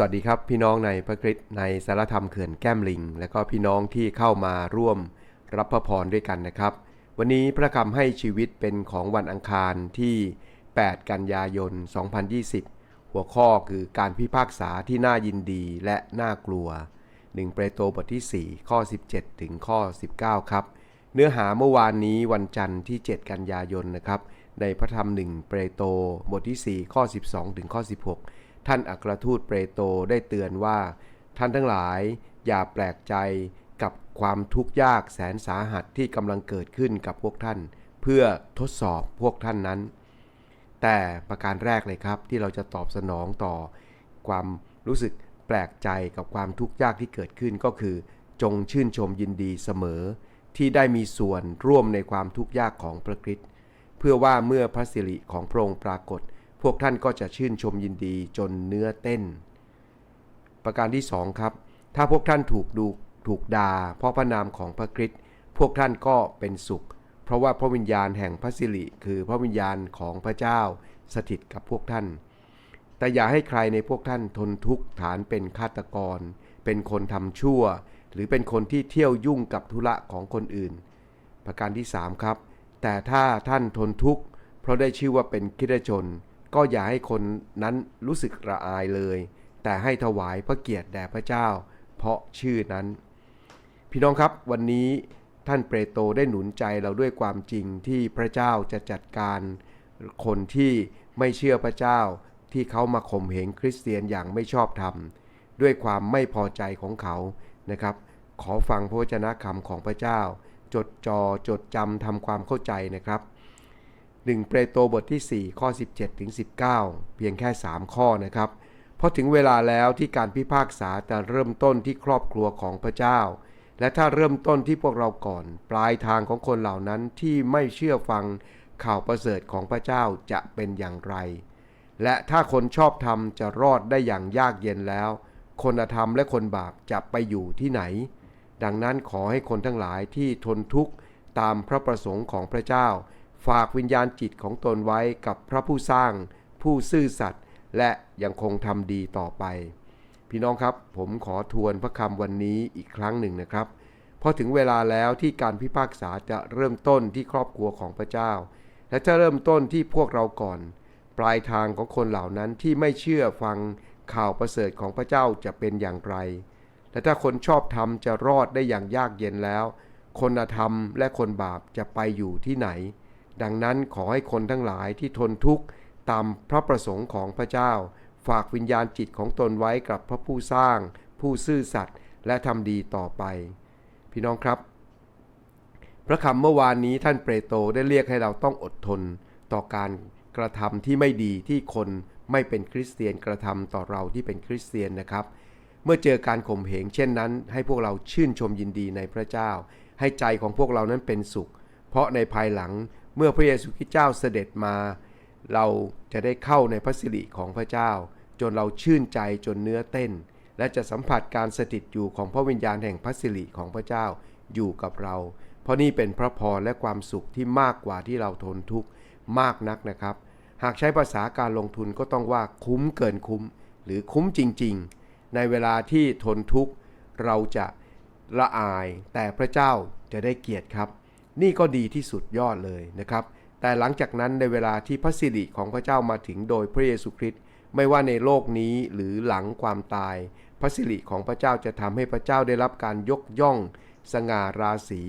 สวัสดีครับพี่น้องในพระคริสต์ในสารธรรมเขื่อนแก้มลิง และก็พี่น้องที่เข้ามาร่วมรับพระพรด้วยกันนะครับ วันนี้พระคำให้ชีวิตเป็นของวันอังคารที่ 8 กันยายน 2020 หัวข้อคือการพิพากษาที่น่ายินดีและน่ากลัว 1 เปโตรบทที่ 4 ข้อ 17 ถึงข้อ 19 ครับ เนื้อหาเมื่อวานนี้วันจันทร์ที่ 7 กันยายนนะครับในพระธรรม 1 เปโตรบทที่ 4 ข้อ 12 ถึงข้อ 16 ท่านอัครทูตเปโตรได้เตือนว่า ท่านทั้งหลายอย่าแปลกใจกับความทุกข์ยากแสนสาหัสที่กำลังเกิดขึ้นกับพวกท่าน เพื่อทดสอบพวกท่านนั้น แต่ประการแรกเลยครับที่เราจะตอบสนองต่อ ความรู้สึกแปลกใจกับความทุกข์ยากที่เกิดขึ้นก็คือ จงชื่นชมยินดีเสมอ ที่ได้มีส่วนร่วมในความทุกข์ยากของพระคริสต์เพื่อว่าเมื่อพระสิริของพระองค์ปรากฏ พวกท่านก็จะชื่นชมยินดีจนเนื้อเต้น ประการที่สองครับ ถ้าพวกท่านถูกดูถูกด่าเพราะพระนามของพระคริสต์พวกท่านก็เป็นสุข เพราะว่าพระวิญญาณแห่งพระสิริคือพระวิญญาณของพระเจ้าสถิตกับพวกท่าน แต่อย่าให้ใครในพวกท่านทนทุกข์ฐานเป็นฆาตกร เป็นคนทำชั่ว หรือเป็นคนที่เที่ยวยุ่งกับธุระของคนอื่น ประการที่ 3 ครับ แต่ถ้าท่านทนทุกข์เพราะได้ชื่อว่าเป็นคริสตชน ก็อย่าให้คนนั้นรู้สึกระอายเลย แต่ให้ถวายพระเกียรติแด่พระเจ้า เพราะชื่อนั้น พี่น้องครับวันนี้ท่านเปโตรได้หนุนใจเราด้วยความจริงที่พระเจ้าจะจัดการคนที่ไม่เชื่อพระเจ้าที่เขามาข่มเหงคริสเตียนอย่างไม่ชอบธรรม ด้วยความไม่พอใจของเขานะครับ ขอฟังพระวจนะคำของพระเจ้า จดจ่อจดจำทำความเข้าใจนะครับ 1 เปโตรบทที่ 4 ข้อ 17ถึง19 เพียงแค่ 3 ข้อนะครับเพราะถึงเวลาแล้วที่การพิพากษาจะเริ่มต้นที่ครอบครัวของพระเจ้า และถ้าเริ่มต้นที่พวกเราก่อน ปลายทางของคนเหล่านั้นที่ไม่เชื่อฟังข่าวประเสริฐของพระเจ้าจะเป็นอย่างไร และถ้าคนชอบธรรมจะรอดได้อย่างยากเย็นแล้ว คนธรรมและคนบาปจะไปอยู่ที่ไหน ดังนั้นขอให้คนทั้งหลายที่ทนทุกข์ตามพระประสงค์ของพระเจ้า ฝากวิญญาณจิตของตนไว้กับพระผู้สร้าง ผู้ซื่อสัตย์และยังคงทำดีต่อไป พี่น้องครับผมขอทวนพระคำวันนี้อีกครั้งหนึ่งนะครับพอถึงเวลาแล้วที่การพิพากษาจะเริ่มต้นที่ครอบครัวของพระเจ้า และจะเริ่มต้นที่พวกเราก่อน ปลายทางของคนเหล่านั้นที่ไม่เชื่อฟังข่าวประเสริฐของพระเจ้าจะเป็นอย่างไร และถ้าคนชอบธรรมจะรอดได้อย่างยากเย็นแล้ว คนธรรมและคนบาปจะไปอยู่ที่ไหน ดังนั้นขอให้คนทั้งหลายที่ทนทุกข์ตามพระประสงค์ของพระเจ้า ฝากวิญญาณจิตของตนไว้กับพระผู้สร้าง ผู้ซื่อสัตย์และทำดีต่อไป พี่น้องครับ พระคำเมื่อวานนี้ท่านเปโตรได้เรียกให้เราต้องอดทนต่อการกระทำที่ไม่ดีที่คนไม่เป็นคริสเตียนกระทำต่อเราที่เป็นคริสเตียนนะครับ เมื่อเจอการข่มเหงเช่นนั้น ให้พวกเราชื่นชมยินดีในพระเจ้า ให้ใจของพวกเรานั้นเป็นสุข เพราะในภายหลัง เมื่อพระเยซูคริสต์เจ้าเสด็จมา เราจะได้เข้าในพระสิริของพระเจ้า จนเราชื่นใจจนเนื้อเต้น และจะสัมผัสการสถิตอยู่ของพระวิญญาณแห่งพระสิริของพระเจ้าอยู่กับเรา เพราะนี่เป็นพระพรและความสุขที่มากกว่าที่เราทนทุกข์มากนักนะครับ หากใช้ภาษาการลงทุนก็ต้องว่าคุ้มเกินคุ้ม หรือคุ้มจริง ๆ ในเวลาที่ทนทุกข์เราจะละอาย แต่พระเจ้าจะได้เกียรติครับ นี่ก็ดีที่สุดยอดเลยนะครับ แต่หลังจากนั้นในเวลาที่พระสิริของพระเจ้ามาถึงโดยพระเยซูคริสต์ไม่ว่าในโลกนี้หรือหลังความตาย พระสิริของพระเจ้าจะทำให้พระเจ้าได้รับการยกย่อง สง่าราศี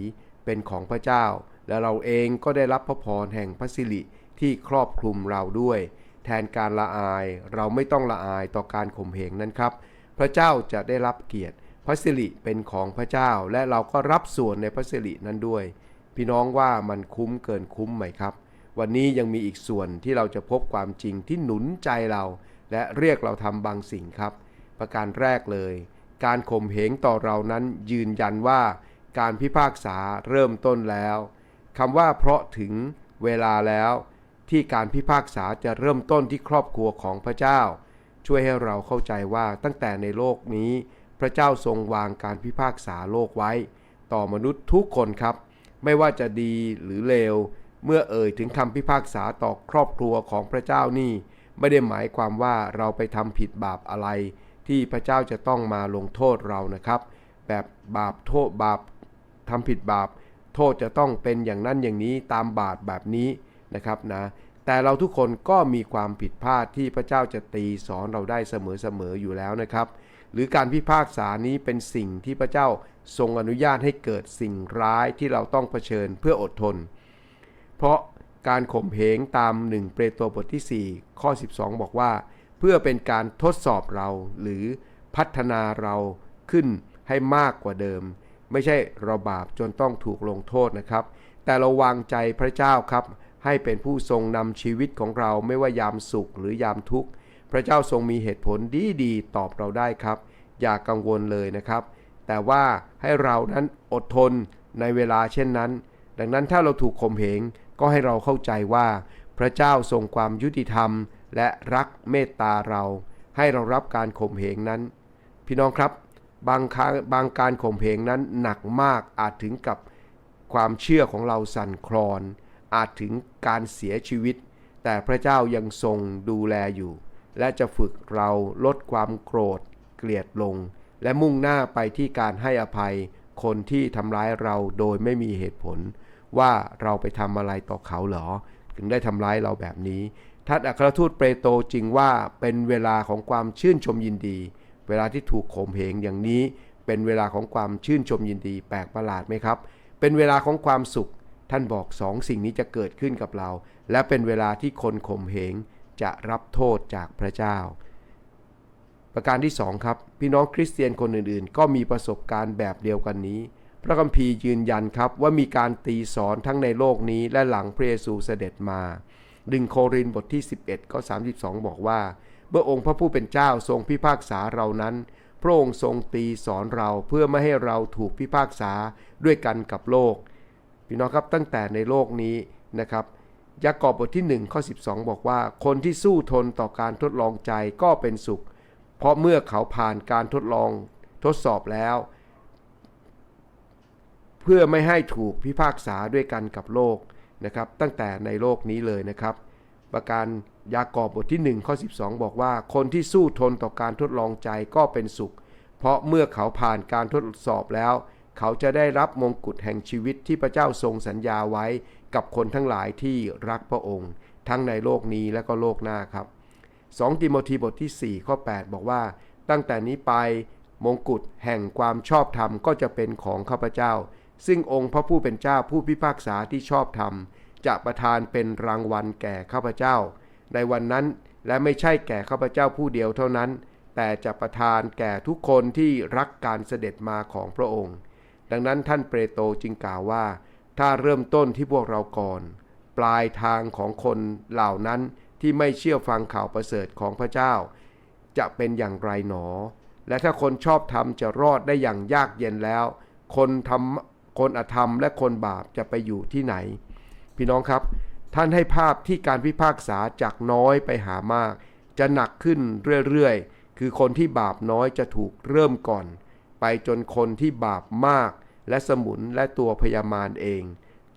เป็นของพระเจ้า และเราเองก็ได้รับพระพรแห่งพระสิริที่ครอบคลุมเราด้วย แทนการละอายเราไม่ต้องละอายต่อการข่มเหงนั้นครับ พระเจ้าจะได้รับเกียรติพระสิริเป็นของพระเจ้า และเราก็รับส่วนในพระสิรินั้นด้วย พี่น้องว่ามันคุ้มเกินคุ้มไหมครับ วันนี้ยังมีอีกส่วนที่เราจะพบความจริงที่หนุนใจเรา และเรียกเราทำบางสิ่งครับ ประการแรกเลย การข่มเหงต่อเรานั้นยืนยันว่า การพิพากษาเริ่มต้นแล้วคำว่าเพราะถึงเวลาแล้ว ที่การพิพากษาจะเริ่มต้นที่ครอบครัวของพระเจ้า ช่วยให้เราเข้าใจว่าตั้งแต่ในโลกนี้ พระเจ้าทรงวางการพิพากษาโลกไว้ ต่อมนุษย์ทุกคนครับ ไม่ว่าจะดีหรือเลว เมื่อเอ่ยถึงคำพิพากษาต่อครอบครัวของพระเจ้านี่ ไม่ได้หมายความว่าเราไปทำผิดบาปอะไร ที่พระเจ้าจะต้องมาลงโทษเรานะครับ แบบบาปโทษบาปทำผิดบาป โทษจะต้องเป็นอย่างนั้นอย่างนี้ตามบาปแบบนี้นะครับนะแต่เราทุกคนก็มีความผิดพลาดที่พระเจ้าจะตีสอนเราได้เสมอๆอยู่แล้วนะครับ หรือการพิพากษานี้เป็นสิ่งที่พระเจ้าทรงอนุญาตให้เกิดสิ่งร้ายที่เราต้องเผชิญเพื่ออดทน เพราะการข่มเหงตาม1เปโตรบทที่ 4 ข้อ 12 บอกว่า เพื่อเป็นการทดสอบเราหรือพัฒนาเราขึ้นให้มากกว่าเดิม ไม่ใช่เราบาปจนต้องถูกลงโทษนะครับ แต่เราวางใจพระเจ้าครับ ให้เป็นผู้ทรงนำชีวิตของเราไม่ว่ายามสุขหรือยามทุกข์ พระเจ้าทรงมีเหตุผลดีดีๆตอบเราได้ครับ อย่ากกังวลเลยนะครับ แต่ว่าให้เรานั้นอดทนในเวลาเช่นนั้น ดังนั้นถ้าเราถูกข่มเหงก็ให้เราเข้าใจว่า พระเจ้าทรงความยุติธรรม และรักเมตตาเรา ให้เรารับการข่มเหงนั้น พี่น้องครับบางครั้งบางการข่มเหงนั้นหนักมากอาจถึงกับความเชื่อของเราสั่นคลอน อาจถึงการเสียชีวิต แต่พระเจ้ายังทรงดูแลอยู่ และจะฝึกเราลดความโกรธ เกลียดลง และมุ่งหน้าไปที่การให้อภัย คนที่ทำร้ายเราโดยไม่มีเหตุผล ว่าเราไปทำอะไรต่อเขาเหรอ ถึงได้ทำร้ายเราแบบนี้ท่านอัครทูตเปโตรจริงว่าเป็นเวลาของความชื่นชมยินดี เวลาที่ถูกข่มเหงอย่างนี้ เป็นเวลาของความชื่นชมยินดี แปลกประหลาดไหมครับ เป็นเวลาของความสุข ท่านบอกสองสิ่งนี้จะเกิดขึ้นกับเรา และเป็นเวลาที่คนข่มเหง จะรับโทษจากพระเจ้า ประการที่ 2 ครับ พี่น้องคริสเตียนคนอื่นๆ ก็มีประสบการณ์แบบเดียวกันนี้ พระคัมภีร์ยืนยันครับว่ามีการตีสอนทั้งในโลกนี้และหลังพระเยซูเสด็จมาดึงโครินบทที่ 11 ก็ 32 บอกว่า เมื่อองค์พระผู้เป็นเจ้าทรงพิพากษาเรานั้น พระองค์ทรงตีสอนเราเพื่อไม่ให้เราถูกพิพากษาด้วยกันกับโลก พี่น้องครับตั้งแต่ในโลกนี้นะครับ ยากอบบทที่ 1 ข้อ 12 บอกว่า คนที่สู้ทนต่อการทดลองใจก็เป็นสุข เพราะเมื่อเขาผ่านการทดลองทดสอบแล้ว เพื่อไม่ให้ถูกพิพากษาด้วยกันกับโลกนะครับ ตั้งแต่ในโลกนี้เลยนะครับ ประการยากอบบทที่ 1 ข้อ 12 บอกว่า คนที่สู้ทนต่อการทดลองใจก็เป็นสุข เพราะเมื่อเขาผ่านการทดสอบแล้ว เขาจะได้รับมงกุฎแห่งชีวิตที่พระเจ้าทรงสัญญาไว้ กับคนทั้งหลายที่รักพระองค์ ทั้งในโลกนี้และก็โลกหน้าครับ 2 ติโมธีบทที่ 4 ข้อ 8 บอกว่า ตั้งแต่นี้ไปมงกุฎแห่งความชอบธรรมก็จะเป็นของข้าพเจ้า ซึ่งองค์พระผู้เป็นเจ้าผู้พิพากษาที่ชอบธรรม จะประทานเป็นรางวัลแก่ข้าพเจ้า ในวันนั้นและไม่ใช่แก่ข้าพเจ้าผู้เดียวเท่านั้น แต่จะประทานแก่ทุกคนที่รักการเสด็จมาของพระองค์ ดังนั้นท่านเปโตรจึงกล่าวว่า ถ้าเริ่มต้นที่พวกเราก่อน ปลายทางของคนเหล่านั้นที่ไม่เชื่อฟังข่าวประเสริฐของพระเจ้า จะเป็นอย่างไรหนอ และถ้าคนชอบธรรมจะรอดได้อย่างยากเย็นแล้ว คนทำคนอธรรมและคนบาปจะไปอยู่ที่ไหน พี่น้องครับ ท่านให้ภาพที่การพิพากษาจากน้อยไปหามาก จะหนักขึ้นเรื่อยๆ คือคนที่บาปน้อยจะถูกเริ่มก่อน ไปจนคนที่บาปมาก และสมุนและตัวพยามารเอง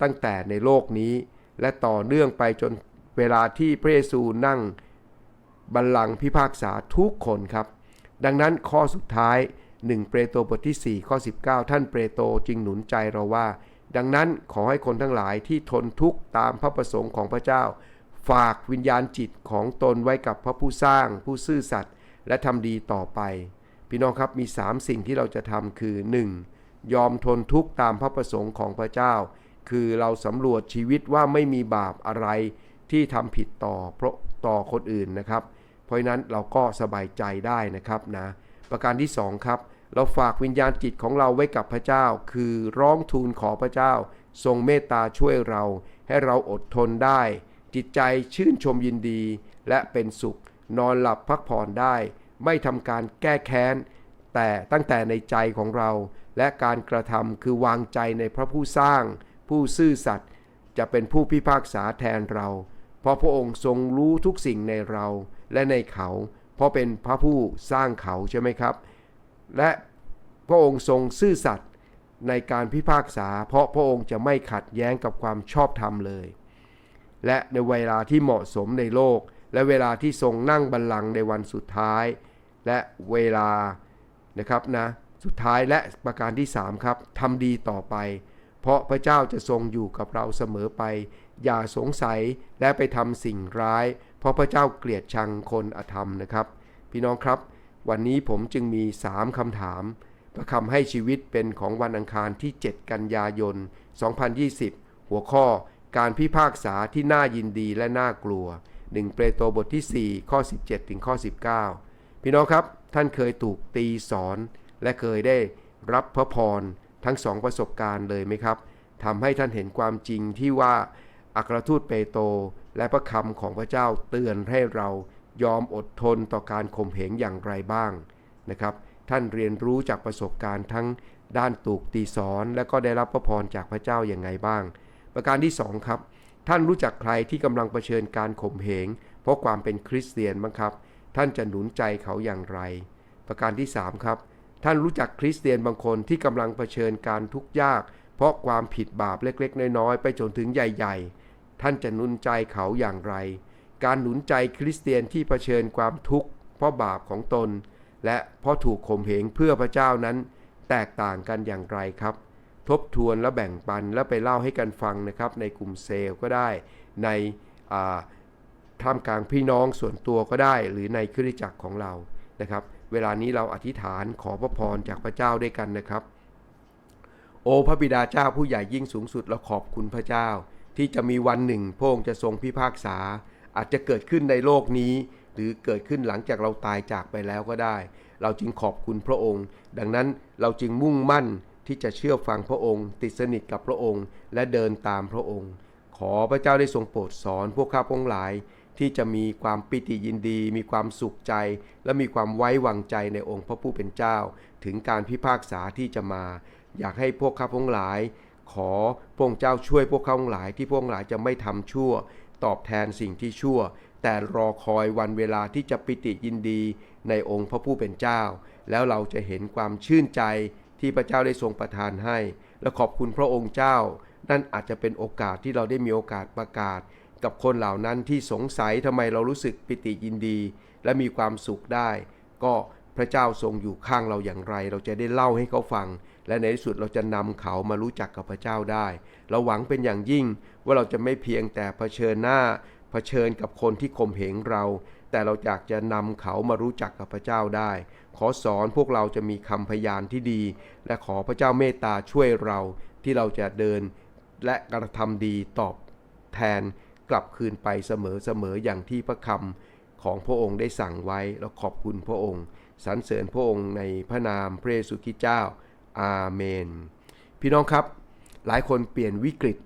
ตั้งแต่ในโลกนี้ และต่อเนื่องไปจนเวลาที่พระเยซูนั่งบัลลังก์พิพากษาทุกคนครับ ดังนั้นข้อสุดท้าย 1 เปโตรบทที่ 4 ข้อ 19 ท่านเปโตรจึงหนุนใจเราว่า ดังนั้นขอให้คนทั้งหลายที่ทนทุกข์ตามพระประสงค์ของพระเจ้า ฝากวิญญาณจิตของตนไว้กับพระผู้สร้าง ผู้ซื่อสัตย์และทำดีต่อไป พี่น้องครับมี 3 สิ่งที่เราจะทำคือ 1. ยอมทนทุกข์ตามพระประสงค์ของพระเจ้า คือเราสำรวจชีวิตว่าไม่มีบาปอะไรที่ทำผิดต่อเพราะต่อคนอื่นนะครับ เพราะฉะนั้นเราก็สบายใจได้นะครับนะประการที่2ครับเราฝากวิญญาณจิตของเราไว้กับพระเจ้า คือร้องทูลขอพระเจ้า ทรงเมตตาช่วยเรา ให้เราอดทนได้ จิตใจชื่นชมยินดีและเป็นสุข นอนหลับพักผ่อนได้ ไม่ทำการแก้แค้น แต่ตั้งแต่ในใจของเรา และการกระทำคือวางใจในพระผู้สร้าง ผู้ซื่อสัตย์จะเป็นผู้พิพากษาแทนเรา เพราะพระองค์ทรงรู้ทุกสิ่งในเราและในเขา เพราะเป็นพระผู้สร้างเขาใช่ไหมครับ และพระองค์ทรงซื่อสัตย์ในการพิพากษา เพราะพระองค์จะไม่ขัดแย้งกับความชอบธรรมเลย และในเวลาที่เหมาะสมในโลก และเวลาที่ทรงนั่งบัลลังก์ในวันสุดท้าย และเวลา นะครับนะสุดท้ายและประการที่ 3 ครับทำดีต่อไป เพราะพระเจ้าจะทรงอยู่กับเราเสมอไป อย่าสงสัยและไปทำสิ่งร้าย เพราะพระเจ้าเกลียดชังคนอธรรมนะครับ พี่น้องครับ วันนี้ผมจึงมี 3คำถาม ประคำให้ชีวิตเป็นของวันอังคารที่ 7 กันยายน 2020 หัวข้อการพิพากษาที่น่ายินดีและน่ากลัว 1 เปโตรบทที่ 4 ข้อ 17 ถึงข้อ 19 พี่น้องครับท่านเคยถูกตีสอน และเคยได้รับพระพรทั้งสองประสบการณ์เลยไหมครับทำให้ท่านเห็นความจริงที่ว่าอัครทูตเปโตรและพระคำของพระเจ้าเตือนให้เรายอมอดทนต่อการข่มเหงอย่างไรบ้างนะครับ ท่านเรียนรู้จากประสบการณ์ทั้งด้านถูกตีสอน และก็ได้รับพระพรจากพระเจ้าอย่างไงบ้าง ประการที่สองครับ ท่านรู้จักใครที่กำลังเผชิญการข่มเหงเพราะความเป็นคริสเตียนบ้างครับ ท่านจะหนุนใจเขาอย่างไร ประการที่ 3 ครับ ท่านรู้จักคริสเตียนบางคนที่กำลังเผชิญการทุกข์ยาก เพราะความผิดบาปเล็กๆ น้อยๆ ไปจนถึงใหญ่ ๆ ท่านจะหนุนใจเขาอย่างไร การหนุนใจคริสเตียนที่เผชิญความทุกข์เพราะบาปของตน และเพราะถูกข่มเหงเพื่อพระเจ้านั้น แตกต่างกันอย่างไรครับ ทบทวนและแบ่งปันแล้วไปเล่าให้กันฟังนะครับ ในกลุ่มเซลก็ได้ในอ่า ท่ามกลางพี่น้องส่วนตัวก็ได้ หรือในคริสตจักรของเรานะครับ เวลานี้เราอธิษฐานขอพระพรจากพระเจ้าด้วยกันนะครับ โอพระบิดาเจ้าผู้ใหญ่ยิ่งสูงสุดเราขอบคุณพระเจ้า ที่จะมีวันหนึ่งพระองค์จะทรงพิพากษา อาจจะเกิดขึ้นในโลกนี้ หรือเกิดขึ้นหลังจากเราตายจากไปแล้วก็ได้ เราจึงขอบคุณพระองค์ ดังนั้นเราจึงมุ่งมั่นที่จะเชื่อฟังพระองค์ ติดสนิทกับพระองค์ และเดินตามพระองค์ ขอพระเจ้าได้ทรงโปรดสอนพวกข้าพงหลาย ที่จะมีความปิติยินดี มีความสุขใจ และมีความไว้วางใจในองค์พระผู้เป็นเจ้า ถึงการพิพากษาที่จะมา อยากให้พวกข้าพงหลาย ขอพระองค์เจ้าช่วยพวกข้าพงหลายที่พวกข้าพงหลายจะไม่ทำชั่ว ตอบแทนสิ่งที่ชั่ว แต่รอคอยวันเวลาที่จะปิติยินดีในองค์พระผู้เป็นเจ้า แล้วเราจะเห็นความชื่นใจที่พระเจ้าได้ทรงประทานให้ และขอบคุณพระองค์เจ้า นั่นอาจจะเป็นโอกาสที่เราได้มีโอกาสประกาศ กับคนเหล่านั้นที่สงสัยทำไมเรารู้สึกปิติยินดี และมีความสุขได้ ก็พระเจ้าทรงอยู่ข้างเราอย่างไร เราจะได้เล่าให้เขาฟัง และในที่สุดเราจะนำเขามารู้จักกับพระเจ้าได้ เราหวังเป็นอย่างยิ่งว่าเราจะไม่เพียงแต่เผชิญหน้า เผชิญกับคนที่ข่มเหงเรา แต่เราอยากจะนำเขามารู้จักกับพระเจ้าได้ ขอสอนพวกเราจะมีคำพยานที่ดี และขอพระเจ้าเมตตาช่วยเราที่เราจะเดิน และกระทำดีตอบแทน กลับคืนไปเสมอๆอย่างที่พระคำของพระองค์ได้สั่งไว้แล้วขอบคุณพระองค์สรรเสริญพระองค์ในพระนามพระเยซูคริสต์เจ้า อาเมน พี่น้องครับ หลายคนเปลี่ยนวิกฤต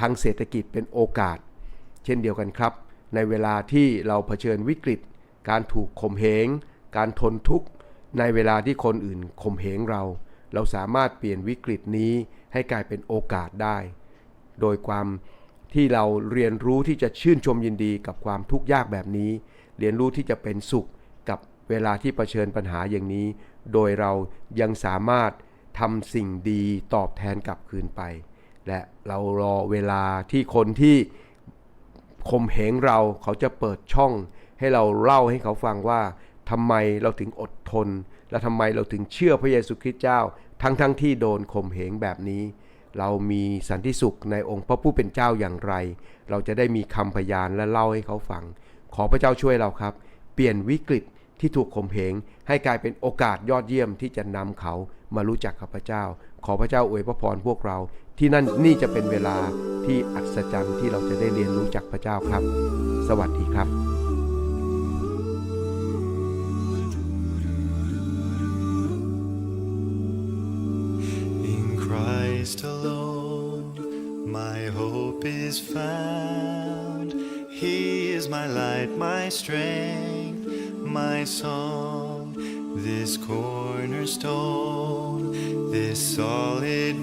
ทางเศรษฐกิจเป็นโอกาส เช่นเดียวกันครับ ในเวลาที่เราเผชิญวิกฤต การถูกข่มเหง การทนทุกข์ ในเวลาที่คนอื่นข่มเหงเรา เราสามารถเปลี่ยนวิกฤตนี้ให้กลายเป็นโอกาสได้ โดยความ ที่เราเรียนรู้ที่จะชื่นชมยินดีกับความทุกข์ยากแบบนี้ เรียนรู้ที่จะเป็นสุขกับเวลาที่เผชิญปัญหาอย่างนี้ โดยเรายังสามารถทำสิ่งดีตอบแทนกลับคืนไป และเรารอเวลาที่คนที่ข่มเหงเราเขาจะเปิดช่อง ให้เราเล่าให้เขาฟังว่าทำไมเราถึงอดทน และทำไมเราถึงเชื่อพระเยซูคริสต์เจ้า ทั้งๆทที่โดนข่มเหงแบบนี้ เรามีสันติสุขในองค์พระผู้เป็นเจ้าอย่างไร เราจะได้มีคำพยานและเล่าให้เขาฟัง ขอพระเจ้าช่วยเราครับ เปลี่ยนวิกฤตที่ถูกข่มเหงให้กลายเป็นโอกาสยอดเยี่ยมที่จะนำเขามารู้จักกับพระเจ้า ขอพระเจ้าอวยพระพรพวกเรา ที่นั่นนี่จะเป็นเวลาที่อัศจรรย์ที่เราจะได้เรียนรู้จากพระเจ้าครับ สวัสดีครับ Christ alone, my hope is found. He is my light, my strength, my song. This cornerstone, this solid ground.